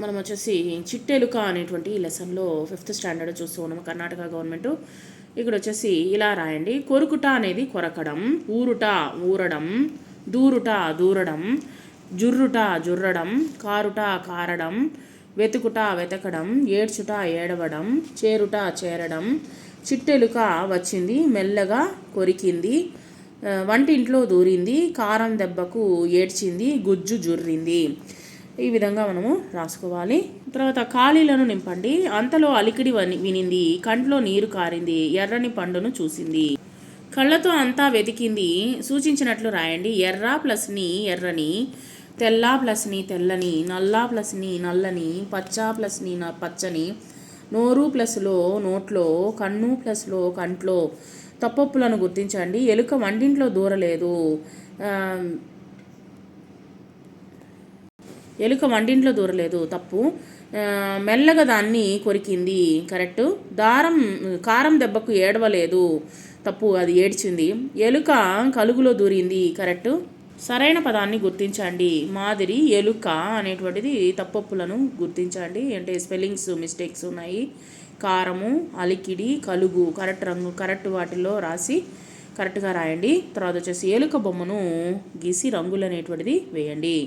మనం వచ్చేసి చిట్టెలుక అనేటువంటి ఈ లెసన్లో ఫిఫ్త్ స్టాండర్డ్ చూస్తూ ఉన్నాము కర్ణాటక గవర్నమెంట్. ఇక్కడ వచ్చేసి ఇలా రాయండి. కొరుకుట అనేది కొరకడం ఊరుట ఊరడం దూరుట దూరడం జుర్రుట జుర్రడం కారుట కారడం వెతుకుట వెతకడం ఏడ్చుట ఏడవడం చేరుట చేరడం చిట్టెలుక వచ్చింది మెల్లగా కొరికింది వంటింట్లో దూరింది కారం దెబ్బకు ఏడ్చింది గుజ్జు జుర్రింది. ఈ విధంగా మనము రాసుకోవాలి. తర్వాత ఖాళీలను నింపండి. అంతలో అలికిడి వినింది. కంట్లో నీరు కారింది. ఎర్రని పండును చూసింది. కళ్ళతో అంతా వెతికింది. సూచించినట్లు రాయండి. ఎర్ర ప్లస్ని ఎర్రని తెల్ల ప్లస్ని తెల్లని నల్ల ప్లస్ని నల్లని పచ్చ ప్లస్ని న- పచ్చని నోరు ప్లస్లో నోట్లో కన్ను ప్లస్లో కంట్లో తప్పప్పులను గుర్తించండి. ఎలుక వంటింట్లో దూరలేదు. ఎలుక వంటింట్లో దూరలేదు తప్పు. మెల్లగా దాన్ని కొరికింది. కరెక్ట్. దారం కారం దెబ్బకు ఏడవలేదు తప్పు అది ఏడ్చింది. ఎలుక కలుగులో దూరింది కరెక్ట్. సరైన పదాన్ని గుర్తించండి. మాదిరి ఎలుక అనేటువంటిది తప్పప్పులను గుర్తించండి. అంటే స్పెల్లింగ్స్ మిస్టేక్స్ ఉన్నాయి. కారము అలికిడి కలుగు కరెక్ట్ రంగు కరెక్ట్ వాటిలో రాసి కరెక్ట్గా రాయండి. తర్వాత వచ్చేసి ఎలుక బొమ్మను గీసి రంగులు అనేటువంటిది వేయండి.